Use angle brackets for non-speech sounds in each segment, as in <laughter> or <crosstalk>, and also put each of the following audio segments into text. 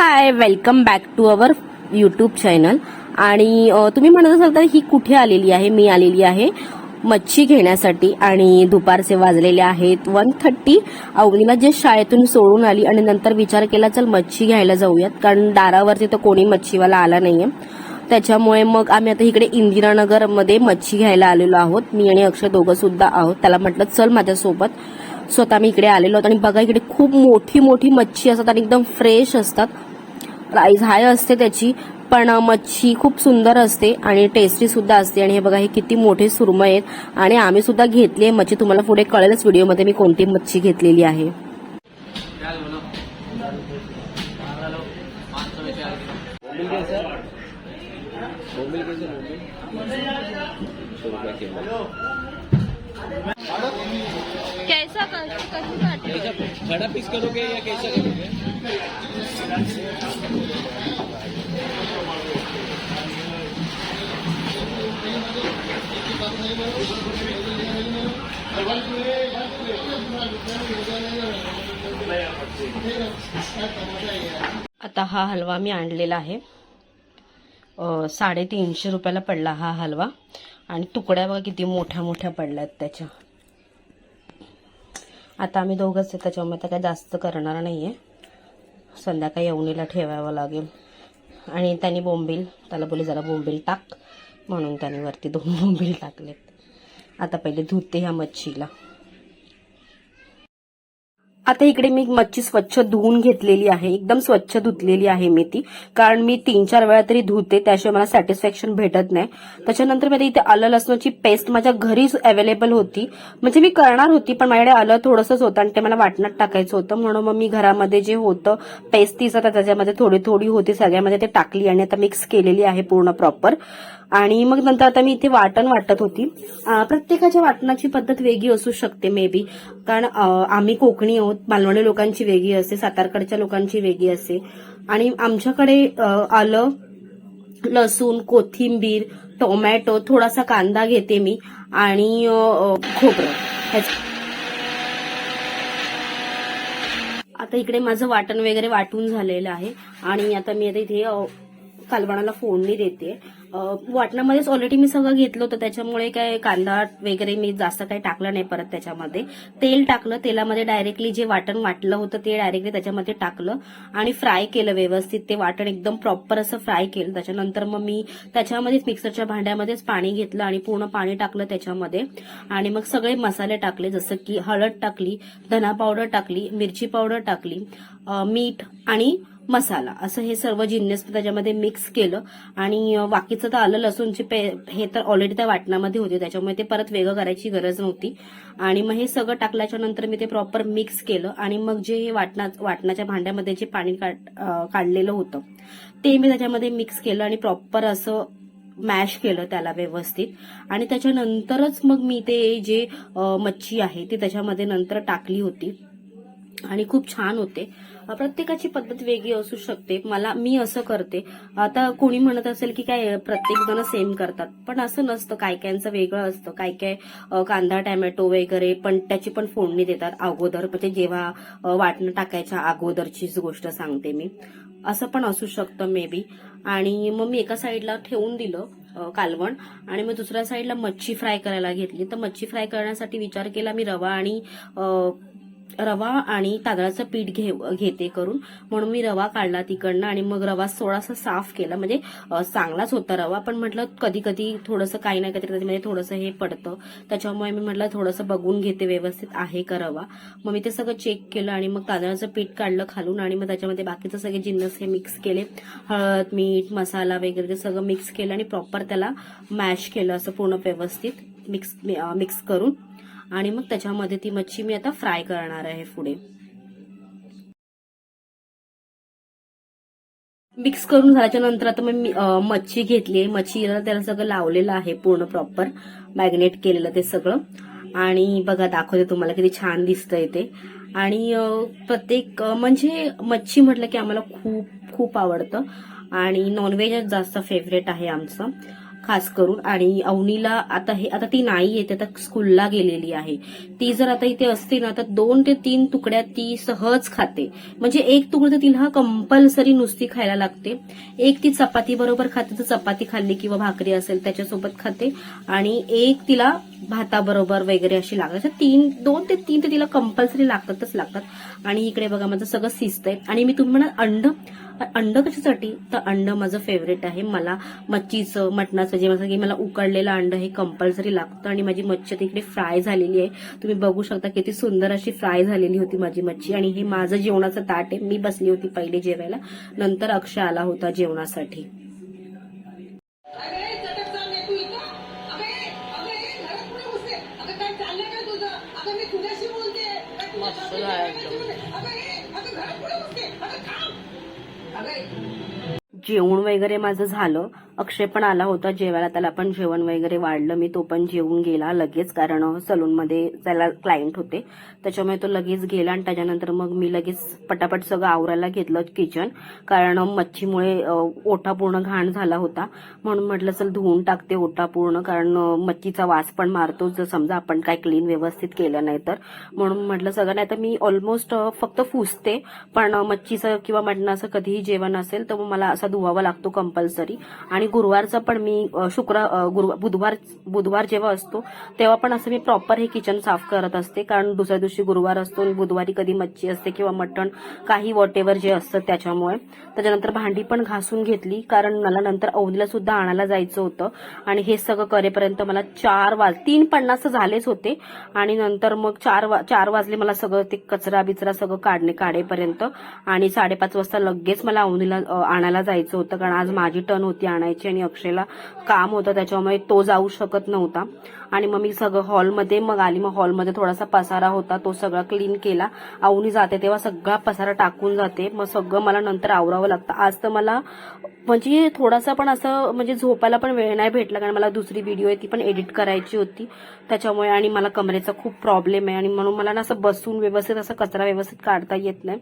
Hi welcome back to our YouTube channel आणि तुम्ही म्हणत असाल तर ही कुठे आलेली आहे? मी आलेली आहे मच्छी घेण्यासाठी आणि दुपारचे वाजलेले आहेत वन थर्टी अवनीला जे शाळेतून सोडून आली आणि नंतर विचार केला चल मच्छी घ्यायला जाऊयात. कारण दारावरती तर कोणी मच्छीवाला आला नाहीये. त्याच्यामुळे मग आम्ही आता इकडे इंदिरानगरमध्ये मच्छी घ्यायला आलेलो आहोत. मी आणि अक्षय दोघं सुद्धा आहोत. त्याला म्हटलं चल माझ्यासोबत. स्वतः मी इकडे आलेलो आहोत. आणि बघा इकडे खूप मोठी मोठी मच्छी असतात आणि एकदम फ्रेश असतात. प्राईज हाय असते त्याची पण मच्छी खूप सुंदर असते आणि टेस्टी सुद्धा असते. आणि हे बघा हे किती मोठे सुरमय आहेत. आणि आम्ही सुद्धा घेतली आहे मच्छी. तुम्हाला पुढे कळेलच व्हिडिओमध्ये मी कोणती मच्छी घेतलेली आहे. कैसा बड़ा पीस करोगे? या कैसा करोगे? आता हा हलवा मी आणलेला आहे. साडेतीनशे रुपयाला पडला हा हलवा. आणि तुकड्या बघा किती मोठ्या मोठ्या पडल्यात त्याच्या. आता आम्ही दोघंच आहे त्याच्यामुळे आता काही जास्त करणार नाही आहे संध्याकाळी येवणीला ठेवावं लागेल. आणि त्यांनी बोंबील त्याला बोले जरा बोंबील टाक. म्हणून त्याने वरती दोन <laughs> बोंबील टाकलेत. आता पहिले धुते ह्या मच्छीला. आता इकडे मी मच्छी स्वच्छ धुवून घेतलेली आहे. एकदम स्वच्छ धुतलेली आहे मी ती. कारण मी तीन चार वेळा तरी धुते त्याशिवाय मला सॅटिस्फॅक्शन भेटत नाही. त्याच्यानंतर मी इथे आलं लसणाची पेस्ट माझ्या घरीच अवेलेबल होती. म्हणजे मी करणार होती पण माझ्याकडे आलं थोडंसंच होतं आणि ते मला वाटणात टाकायचं होतं. म्हणून मग मी घरामध्ये जे होतं पेस्ट तीच त्याच्यामध्ये थोडी थोडी होती. सगळ्यामध्ये ते टाकली आणि आता मिक्स केलेली आहे पूर्ण प्रॉपर आणि मग नंतर आता मी इथे वाटण वाटत होती. प्रत्येकाच्या वाटणाची पद्धत वेगळी असू शकते मे बी कारण आम्ही कोकणी आहोत मालवणी लोकांची वेगळी असते सातारकडच्या लोकांची वेगळी असते. आणि आमच्याकडे आलं लसूण कोथिंबीर टोमॅटो थोडासा कांदा घेते मी आणि खोबरं. आता इकडे माझं वाटण वगैरे वाटून झालेलं आहे आणि आता मी आता इथे कालवणाला फोडणी देते. वाटणामध्येच ऑलरेडी मी सगळं घेतलं होतं. त्याच्यामुळे काय कांदा वगैरे मी जास्त काही टाकलं नाही परत त्याच्यामध्ये. तेल टाकलं. तेलामध्ये डायरेक्टली जे वाटण वाटलं होतं ते डायरेक्टली त्याच्यामध्ये टाकलं आणि फ्राय केलं व्यवस्थित. ते वाटण एकदम प्रॉपर असं फ्राय केलं. त्याच्यानंतर मग मी त्याच्यामध्येच मिक्सरच्या भांड्यामध्येच पाणी घेतलं आणि पूर्ण पाणी टाकलं त्याच्यामध्ये. आणि मग सगळे मसाले टाकले. जसं की हळद टाकली धना पावडर टाकली मिरची पावडर टाकली मीठ आणि मसाला असं हे सर्व जिन्नस त्याच्यामध्ये मिक्स केलं. आणि बाकीचं तर आलं लसूणचे पे हे तर ऑलरेडी त्या वाटणामध्ये होते. त्याच्यामुळे ते परत वेगळं करायची गरज नव्हती. आणि मग हे सगळं टाकल्याच्या नंतर मी ते प्रॉपर मिक्स केलं. आणि मग जे हे वाटणा वाटणाच्या भांड्यामध्ये जे पाणी काढ- काढलेलं होतं ते मी त्याच्यामध्ये मिक्स केलं आणि प्रॉपर असं मॅश केलं त्याला व्यवस्थित. आणि त्याच्यानंतरच मग मी ते जे मच्छी आहे ती त्याच्यामध्ये नंतर टाकली होती. आणि खूप छान होते. प्रत्येकाची पद्धत वेगळी असू शकते. मला मी असं करते. आता कोणी म्हणत असेल की काय प्रत्येक जण सेम करतात. पण असं नसतं. काय कायचं वेगळं असतं. काय काय कांदा टॅमॅटो वगैरे पण त्याची पण फोडणी देतात अगोदर. म्हणजे जेव्हा वाटणं टाकायच्या अगोदरचीच गोष्ट सांगते मी. असं पण असू शकतं मे बी आणि मग मी एका साईडला ठेवून दिलं कालवण. आणि मग दुसऱ्या साईडला मच्छी फ्राय करायला घेतली. तर मच्छी फ्राय करण्यासाठी विचार केला मी रवा आणि रवा आणि तांदळाचं पीठ घे घेते करून. म्हणून मी रवा काढला तिकडनं आणि मग रवा थोडासा साफ केला. म्हणजे चांगलाच होता रवा. पण म्हटलं कधी कधी थोडंसं काही ना काहीतरी त्याच्यामध्ये म्हणजे थोडंसं हे पडतं. त्याच्यामुळे मी म्हटलं थोडंसं बघून घेते व्यवस्थित आहे का रवा. मग मी ते सगळं चेक केलं आणि मग तांदळाचं पीठ काढलं खालून आणि मग त्याच्यामध्ये बाकीचं सगळे जिन्नस हे मिक्स केले. हळद मीठ मसाला वगैरे ते सगळं मिक्स केलं आणि प्रॉपर त्याला मॅश केलं असं पूर्ण व्यवस्थित मिक्स मिक्स करून. आणि मग त्याच्यामध्ये ती मच्छी मी आता फ्राय करणार आहे पुढे. मिक्स करून झाल्याच्यानंतर आता मी मच्छी घेतली. मच्छीला त्याला सगळं लावलेलं आहे पूर्ण प्रॉपर मॅग्नेट केलेलं ते सगळं. आणि बघा दाखवते तुम्हाला किती छान दिसतंय ते. आणि प्रत्येक म्हणजे मच्छी म्हटलं की आम्हाला खूप खूप आवडतं. आणि नॉनव्हेजच जास्त फेवरेट आहे आमचं. खास करून. आणि अवनीला आता हे आता ती नाही येते आता स्कूलला गेलेली आहे. ती जर आता इथे असते ना तर दोन ते तीन तुकड्या ती सहज खाते. म्हणजे एक तुकडं तर तिला कंपल्सरी नुसती खायला लागते. एक ती चपाती बरोबर खाते तर चपाती खाल्ली किंवा भाकरी असेल त्याच्यासोबत खाते. आणि एक तिला भाताबरोबर वगैरे अशी लागतात तीन दोन ते तीन ते तिला कंपल्सरी लागतातच लागतात. आणि इकडे बघा माझं सगळं शिजतंय आणि मी तुम्ही म्हणाल अंड अंड कशासाठी? तर अंड माझं फेवरेट आहे. मला मच्छीचं मटणाचं जेवण की मला उकडलेलं अंड हे कंपल्सरी लागतं आणि माझी मच्छी तिकडे फ्राय झालेली आहे. तुम्ही बघू शकता किती सुंदर अशी फ्राय झालेली होती माझी मच्छी आणि हे माझं जेवणाचं ताट आहे. मी बसली होती पहिले जेवायला. नंतर अक्षय आला होता जेवणासाठी. जेवण वगैरे माझं झालं. अक्षय पण आला होता जेवायला त्याला पण जेवण वगैरे वाढलं. मी तो पण जेवून गेला लगेच कारण सलूनमध्ये त्याला क्लायंट होते. त्याच्यामुळे तो लगेच गेला आणि त्याच्यानंतर मग मी लगेच पटापट सगळं आवरायला घेतलं किचन कारण मच्छीमुळे ओठा पूर्ण घाण झाला होता. म्हणून म्हटलं चल धुवून टाकते ओठा पूर्ण कारण मच्छीचा वास पण मारतो. जर समजा आपण काय क्लीन व्यवस्थित केलं नाही तर. म्हणून म्हटलं सगळं नाही तर मी ऑलमोस्ट फक्त फुसते. पण मच्छीचं किंवा मटणाचं कधीही जेवण असेल तर मग मला असा धुवावा लागतो कंपल्सरी आणि गुरुवारचा पण मी शुक्र गुरुवार बुधवार बुधवार जेव्हा असतो तेव्हा पण असं मी प्रॉपर हे किचन साफ करत असते. कारण दुसऱ्या दिवशी गुरुवार असतो आणि बुधवारी कधी मच्छी असते किंवा मटण काही वॉट जे असतं त्याच्यामुळे. त्याच्यानंतर भांडी पण घासून घेतली. कारण मला नंतर अवनीला सुद्धा आणायला जायचं होतं. आणि हे सगळं करेपर्यंत मला चार वाज तीन पन्नास झालेच होते. आणि नंतर मग चार वा चार वाजले मला सगळं ते कचरा बिचरा सगळं काढणे काढेपर्यंत. आणि साडेपाच वाजता लगेच मला औंधीला आणायला जायचं होतं. कारण आज माझी टर्न होती आणायची. आणि अक्षयला काम होतं त्याच्यामुळे तो जाऊ शकत नव्हता. आणि मग मी सगळं हॉलमध्ये मग आली मग हॉलमध्ये थोडासा पसारा होता तो सगळा क्लीन केला. आवनी जाते तेव्हा सगळा पसारा टाकून जाते. मग सगळं मला नंतर आवरावं लागतं. आज तर मला म्हणजे थोडासा पण असं म्हणजे झोपायला पण वेळ नाही भेटला कारण मला दुसरी व्हिडिओ आहे ती पण एडिट करायची होती. त्याच्यामुळे आणि मला कमरेचा खूप प्रॉब्लेम आहे आणि म्हणून मला ना असं बसून व्यवस्थित असं कचरा व्यवस्थित काढता येत नाही.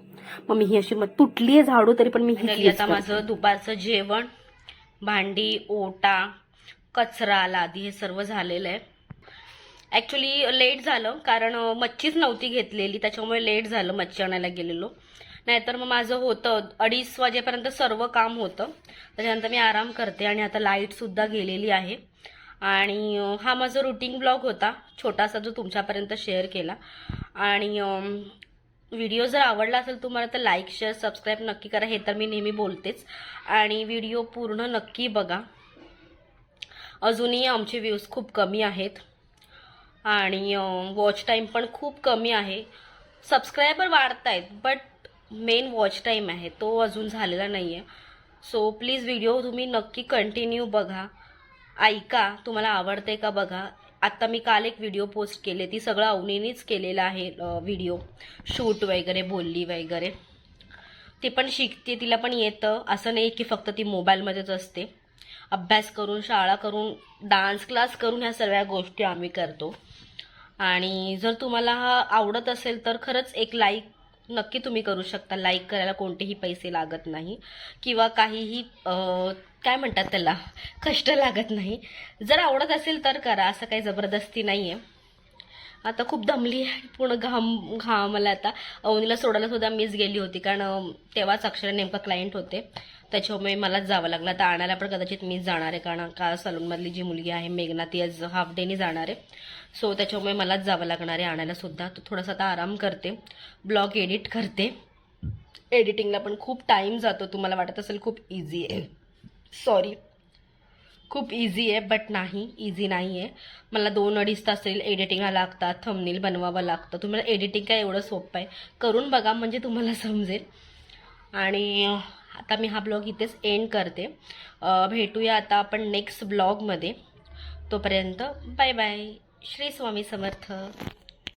मग मी ही अशी मग तुटली आहे झाडू तरी पण मी आता माझं दुपारचं जेवण. भांडी ओटा कचरा लादी हे सर्व झालेलं आहे. ॲक्च्युली लेट झालं कारण मच्छीच नव्हती घेतलेली त्याच्यामुळे लेट झालं मच्छी आणायला गेलेलो. नाहीतर मग माझं होतं अडीच वाजेपर्यंत सर्व काम होतं. त्याच्यानंतर मी आराम करते आणि आता लाईटसुद्धा गेलेली आहे. आणि हा माझा रुटीन ब्लॉग होता छोटासा जो तुमच्यापर्यंत शेअर केला. आणि व्हिडिओ जर आवडला असेल तुम्हाला तर लाईक शेअर सबस्क्राईब नक्की करा. हे तर मी नेहमी बोलतेच. आणि व्हिडिओ पूर्ण नक्की बघा. अजूनही आमचे व्ह्यूज खूप कमी आहेत. आणि वॉच टाईम पण खूप कमी आहे. सबस्क्रायबर वाढत आहेत बट मेन वॉच टाईम आहे. तो अजून झालेला नाही आहे सो प्लीज व्हिडिओ तुम्ही नक्की कंटिन्यू बघा. ऐका तुम्हाला आवडते का बघा. आत्ता मी काल एक व्हिडिओ पोस्ट केले. ती सगळं अवनीनीच केलेलं आहे व्हिडिओ शूट वगैरे बोलली वगैरे. ती पण शिकते तिला पण येतं. असं नाही की फक्त ती मोबाईलमध्येच असते. अभ्यास करून शाळा करून डान्स क्लास करून ह्या सगळ्या गोष्टी आम्ही करतो. आणि जर तुम्हाला हा आवडत असेल तर खरंच एक लाईक नक्की तुम्ही करू शकता. लाईक करायला कोणतेही पैसे लागत नाही. किंवा काहीही काय म्हणतात त्याला? कष्ट लागत नाही. जर आवडत असेल तर करा. असं काही जबरदस्ती नाही आहे आता खूप दमली आहे. आणि पूर्ण घाम घाम मला आता. अवनीला सोडायला सुद्धा मीच गेली होती. कारण तेव्हाच अक्षर नेमका क्लायंट होते. त्याच्यामुळे मलाच जावं लागलं. आता आणायला पण कदाचित मीच जाणार आहे. कारण का सलूनमधली जी मुलगी आहे मेघना ती आज हाफ डेनी जाणार आहे. सो त्याच्यामुळे मलाच जावं लागणार आहे आणायला सुद्धा. थोडासा आता आराम करते. ब्लॉग एडिट करते. एडिटिंगला पण खूप टाईम जातो. तुम्हाला वाटत असेल खूप इझी आहे. सॉरी खूप इझी आहे बट नाही इझी नाही आहे. मला दोन अडीच तास तरी एडिटिंगला लागतात थंबनील बनवावं लागतं. तुम्हाला एडिटिंग काय एवढं सोपं आहे? करून बघा म्हणजे तुम्हाला समजेल. आणि आता मी हा ब्लॉग इथेच एंड करते. भेटूया आता आपण नेक्स्ट ब्लॉगमध्ये तोपर्यंत बाय बाय श्री स्वामी समर्थ.